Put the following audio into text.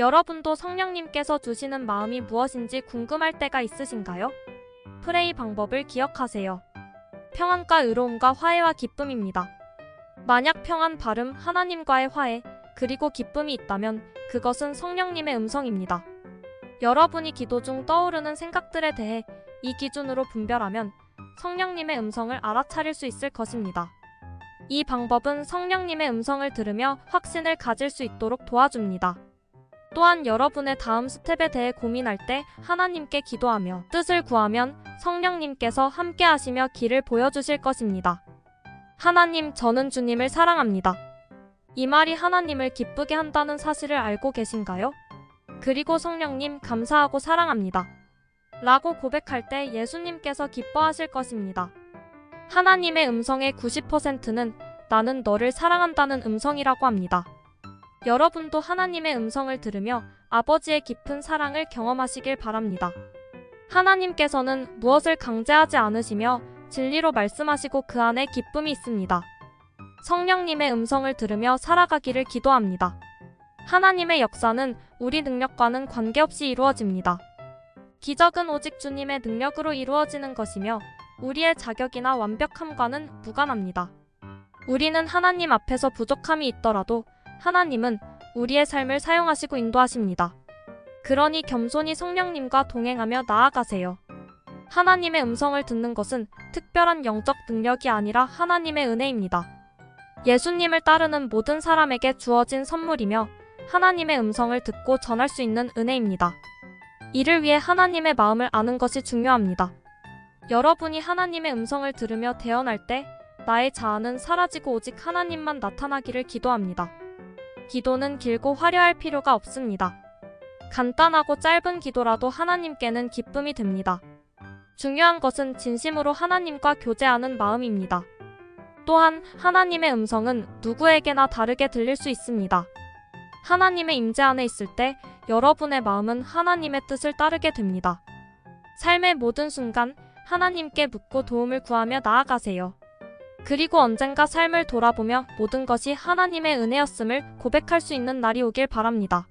여러분도 성령님께서 주시는 마음이 무엇인지 궁금할 때가 있으신가요? 프레이 방법을 기억하세요. 평안과 의로움과 화해와 기쁨입니다. 만약 평안, 발음, 하나님과의 화해, 그리고 기쁨이 있다면 그것은 성령님의 음성입니다. 여러분이 기도 중 떠오르는 생각들에 대해 이 기준으로 분별하면 성령님의 음성을 알아차릴 수 있을 것입니다. 이 방법은 성령님의 음성을 들으며 확신을 가질 수 있도록 도와줍니다. 또한 여러분의 다음 스텝에 대해 고민할 때 하나님께 기도하며 뜻을 구하면 성령님께서 함께 하시며 길을 보여주실 것입니다. 하나님, 저는 주님을 사랑합니다. 이 말이 하나님을 기쁘게 한다는 사실을 알고 계신가요? 그리고 성령님, 감사하고 사랑합니다. 라고 고백할 때 예수님께서 기뻐하실 것입니다. 하나님의 음성의 90%는 나는 너를 사랑한다는 음성이라고 합니다. 여러분도 하나님의 음성을 들으며 아버지의 깊은 사랑을 경험하시길 바랍니다. 하나님께서는 무엇을 강제하지 않으시며 진리로 말씀하시고 그 안에 기쁨이 있습니다. 성령님의 음성을 들으며 살아가기를 기도합니다. 하나님의 역사는 우리 능력과는 관계없이 이루어집니다. 기적은 오직 주님의 능력으로 이루어지는 것이며 우리의 자격이나 완벽함과는 무관합니다. 우리는 하나님 앞에서 부족함이 있더라도 하나님은 우리의 삶을 사용하시고 인도하십니다. 그러니 겸손히 성령님과 동행하며 나아가세요. 하나님의 음성을 듣는 것은 특별한 영적 능력이 아니라 하나님의 은혜입니다. 예수님을 따르는 모든 사람에게 주어진 선물이며 하나님의 음성을 듣고 전할 수 있는 은혜입니다. 이를 위해 하나님의 마음을 아는 것이 중요합니다. 여러분이 하나님의 음성을 들으며 대언할 때 나의 자아는 사라지고 오직 하나님만 나타나기를 기도합니다. 기도는 길고 화려할 필요가 없습니다. 간단하고 짧은 기도라도 하나님께는 기쁨이 됩니다. 중요한 것은 진심으로 하나님과 교제하는 마음입니다. 또한 하나님의 음성은 누구에게나 다르게 들릴 수 있습니다. 하나님의 임재 안에 있을 때 여러분의 마음은 하나님의 뜻을 따르게 됩니다. 삶의 모든 순간 하나님께 묻고 도움을 구하며 나아가세요. 그리고 언젠가 삶을 돌아보며 모든 것이 하나님의 은혜였음을 고백할 수 있는 날이 오길 바랍니다.